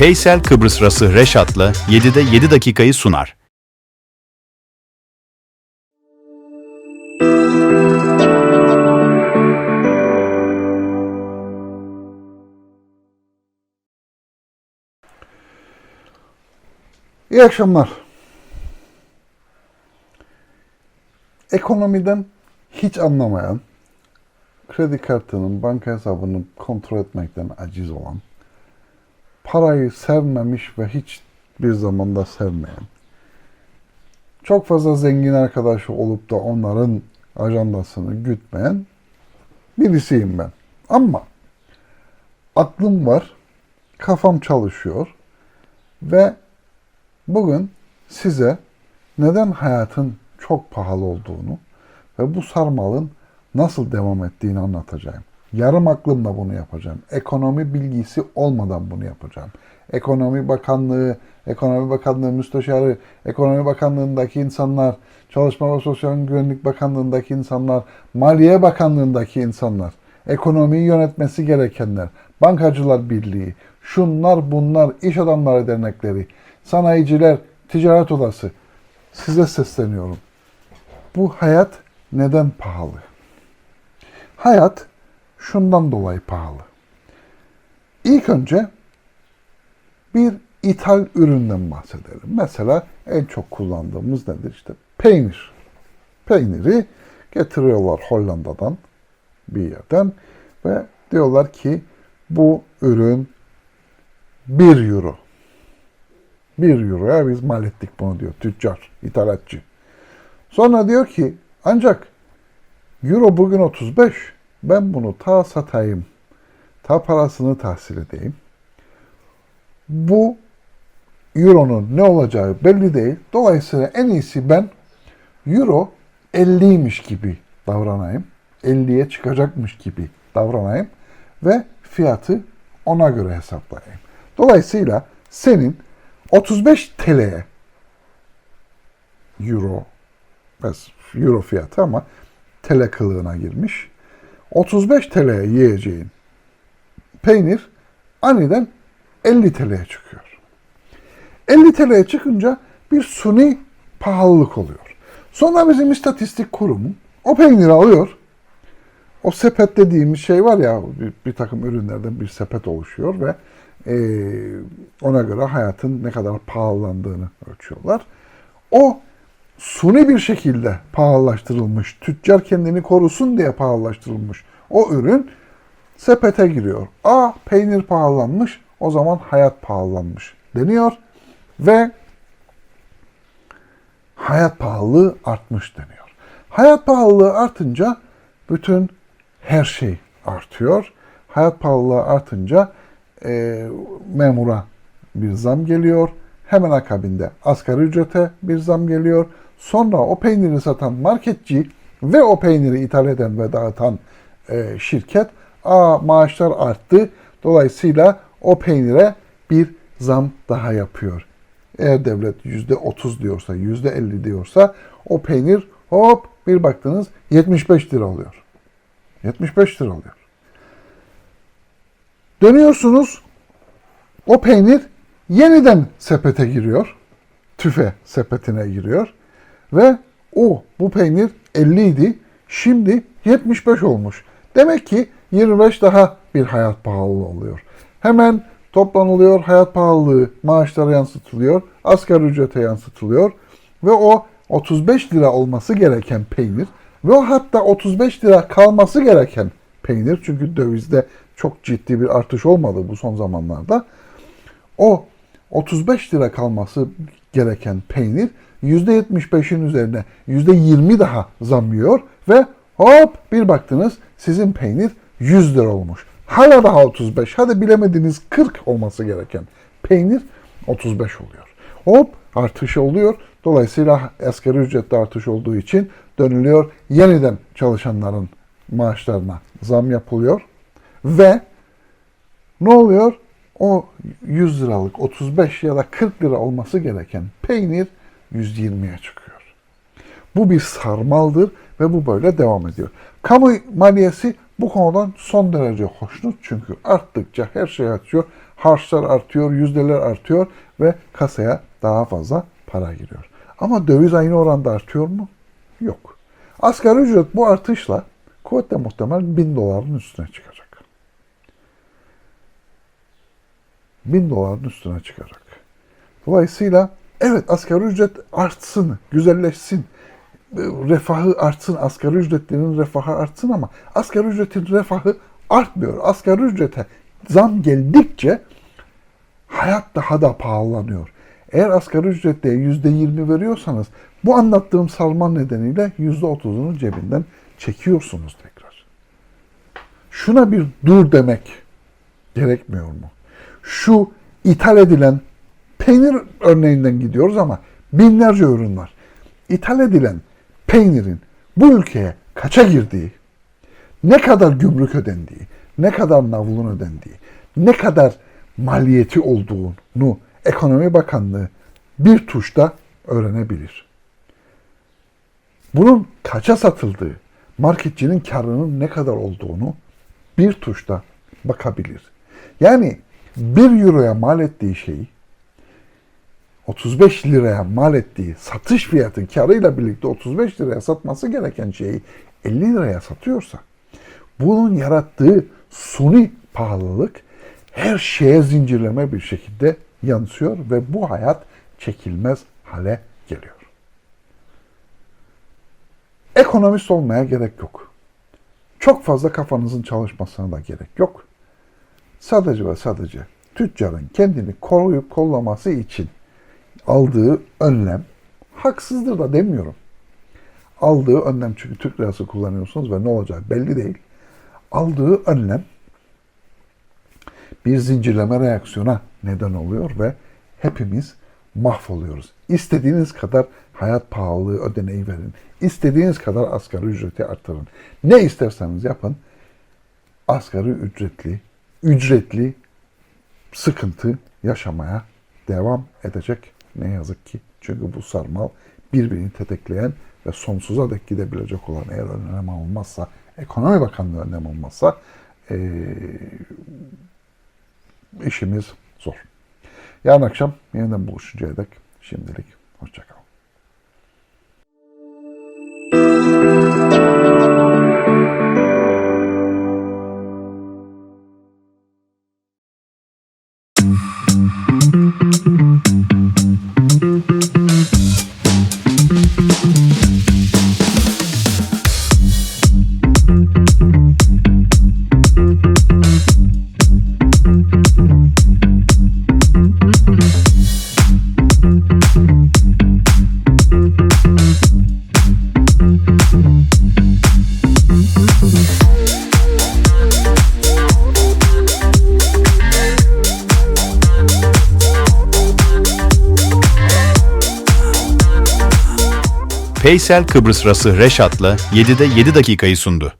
Paysel Kıbrıs Rası Reşat'la 7'de 7 dakikayı sunar. İyi akşamlar. Ekonomiden hiç anlamayan, kredi kartının, banka hesabını kontrol etmekten aciz olan, parayı sevmemiş ve hiç bir zamanda sevmeyen, çok fazla zengin arkadaşı olup da onların ajandasını gütmeyen birisiyim ben. Ama aklım var, kafam çalışıyor ve Bugün size neden hayatın çok pahalı olduğunu ve bu sarmalın nasıl devam ettiğini anlatacağım. Yarım aklımla bunu yapacağım. Ekonomi bilgisi olmadan bunu yapacağım. Ekonomi Bakanlığı, Ekonomi Bakanlığı Müsteşarı, Ekonomi Bakanlığındaki insanlar, Çalışma ve Sosyal Güvenlik Bakanlığındaki insanlar, Maliye Bakanlığındaki insanlar, ekonomiyi yönetmesi gerekenler, Bankacılar Birliği, şunlar bunlar, iş adamları dernekleri, sanayiciler, ticaret odası. Size sesleniyorum. Bu hayat neden pahalı? Hayat şundan dolayı pahalı. İlk önce bir ithal üründen bahsedelim. Mesela en çok kullandığımız nedir? İşte peynir. Peyniri getiriyorlar Hollanda'dan bir yerden ve diyorlar ki bu ürün 1 euro. 1 euroya biz mal ettik bunu diyor tüccar, ithalatçı. Sonra diyor ki ancak euro bugün 35 ben bunu ta satayım, ta parasını tahsil edeyim. Bu euronun ne olacağı belli değil. Dolayısıyla en iyisi ben euro 50'ymiş gibi davranayım. 50'ye çıkacakmış gibi davranayım ve fiyatı ona göre hesaplayayım. Dolayısıyla senin 35 TL'ye euro euro fiyatı ama TL kılığına girmiş. 35 TL'ye yiyeceğin peynir aniden 50 TL'ye çıkıyor. 50 TL'ye çıkınca bir suni pahalılık oluyor. Sonra bizim istatistik kurumu o peyniri alıyor. O sepet dediğimiz şey var ya bir, bir takım ürünlerden bir sepet oluşuyor ve e, ona göre hayatın ne kadar pahalandığını ölçüyorlar. O suni bir şekilde pahalılaştırılmış, tüccar kendini korusun diye pahalılaştırılmış o ürün sepete giriyor. A peynir pahalanmış, o zaman hayat pahalanmış deniyor ve hayat pahalılığı artmış deniyor. Hayat pahalılığı artınca bütün her şey artıyor. Hayat pahalılığı artınca e, memura bir zam geliyor. Hemen akabinde asgari ücrete bir zam geliyor. Sonra o peyniri satan marketçi ve o peyniri ithal eden ve dağıtan e, şirket a maaşlar arttı. Dolayısıyla o peynire bir zam daha yapıyor. Eğer devlet yüzde otuz diyorsa, yüzde elli diyorsa o peynir hop bir baktınız 75 lira oluyor. 75 lira oluyor. Dönüyorsunuz o peynir yeniden sepete giriyor. Tüfe sepetine giriyor. Ve o bu peynir 50 idi. Şimdi 75 olmuş. Demek ki 25 daha bir hayat pahalılığı oluyor. Hemen toplanılıyor, hayat pahalılığı maaşlara yansıtılıyor, asgari ücrete yansıtılıyor ve o 35 lira olması gereken peynir ve o hatta 35 lira kalması gereken peynir çünkü dövizde çok ciddi bir artış olmadı bu son zamanlarda. O 35 lira kalması gereken peynir %75'in üzerine %20 daha zam yiyor ve hop bir baktınız sizin peynir 100 lira olmuş. Hala daha 35, hadi bilemediniz 40 olması gereken peynir 35 oluyor. Hop artış oluyor. Dolayısıyla asgari ücrette artış olduğu için dönülüyor. Yeniden çalışanların maaşlarına zam yapılıyor. Ve ne oluyor? O 100 liralık 35 ya da 40 lira olması gereken peynir 120'ye çıkıyor. Bu bir sarmaldır ve bu böyle devam ediyor. Kamu maliyesi bu konudan son derece hoşnut çünkü arttıkça her şey artıyor. harçlar artıyor, yüzdeler artıyor ve kasaya daha fazla para giriyor. Ama döviz aynı oranda artıyor mu? Yok. Asgari ücret bu artışla kuvvetle muhtemel 1000 doların üstüne çıkacak. 1000 doların üstüne çıkacak. Dolayısıyla evet asgari ücret artsın, güzelleşsin, refahı artsın, asgari ücretlinin refahı artsın ama asgari ücretin refahı artmıyor. Asgari ücrete zam geldikçe hayat daha da pahalanıyor. Eğer asgari ücrette yüzde yirmi veriyorsanız bu anlattığım sarma nedeniyle yüzde otuzunu cebinden çekiyorsunuz tekrar. Şuna bir dur demek gerekmiyor mu? Şu ithal edilen peynir örneğinden gidiyoruz ama binlerce ürün var. İthal edilen peynirin bu ülkeye kaça girdiği, ne kadar gümrük ödendiği, ne kadar navlun ödendiği, ne kadar maliyeti olduğunu Ekonomi Bakanlığı bir tuşta öğrenebilir. Bunun kaça satıldığı, marketçinin karının ne kadar olduğunu bir tuşta bakabilir. Yani 1 euroya mal ettiği şeyi 35 liraya mal ettiği satış fiyatı karıyla birlikte 35 liraya satması gereken şeyi 50 liraya satıyorsa bunun yarattığı suni pahalılık her şeye zincirleme bir şekilde yansıyor ve bu hayat çekilmez hale geliyor. Ekonomist olmaya gerek yok. Çok fazla kafanızın çalışmasına da gerek yok. Sadece ve sadece tüccarın kendini koruyup kollaması için aldığı önlem haksızdır da demiyorum. Aldığı önlem çünkü Türk lirası kullanıyorsunuz ve ne olacak belli değil. Aldığı önlem bir zincirleme reaksiyona neden oluyor ve hepimiz mahvoluyoruz. İstediğiniz kadar hayat pahalılığı ödeneği verin. İstediğiniz kadar asgari ücreti artırın. Ne isterseniz yapın. Asgari ücretli, ücretli sıkıntı yaşamaya devam edecek. Ne yazık ki. Çünkü bu sarmal birbirini tetikleyen ve sonsuza dek gidebilecek olan eğer önlem alınmazsa, ekonomi bakanlığı önlem almazsa eee işimiz zor. Yarın akşam yeniden buluşuncaya dek şimdilik hoşçakalın. Paysel Kıbrıs Rası Reşat'la 7'de 7 dakikayı sundu.